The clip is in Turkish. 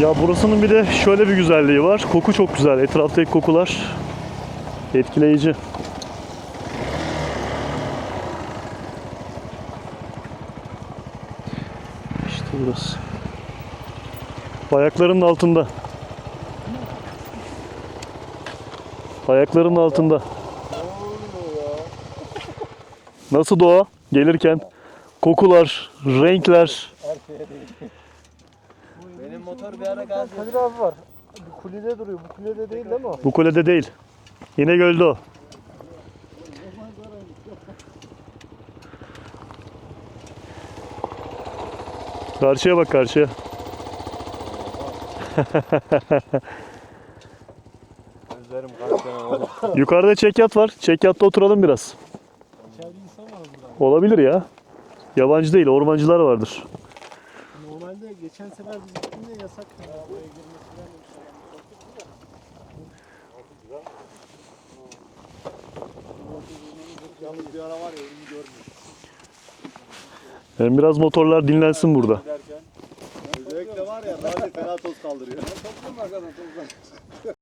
Ya burasının bir de şöyle bir güzelliği var. Koku çok güzel. Etraftaki kokular etkileyici. İşte burası. Ayaklarının altında. Ayaklarının altında. Nasıl doğa? Gelirken kokular, renkler. Benim motor bir ara gaz Kadir abi var. Bir kulede duruyor. Bu kulede değil değil mi o? Bu kulede değil. Yine gölde o. Karşıya bak karşıya. Gözlerim oğlum. Yukarıda çekyat var. Çekyatta oturalım biraz. İçeride insan var burada. Olabilir ya. Yabancı değil, ormancılar vardır. Normalde geçen sefer biz gittiğinde yasak. Buraya girmesi falan Yalnız bir ara var ya elimi görmüyor. Yani biraz motorlar dinlensin burada. Özellikle var ya radyo fena toz kaldırıyor. Toplam arkadan toplam.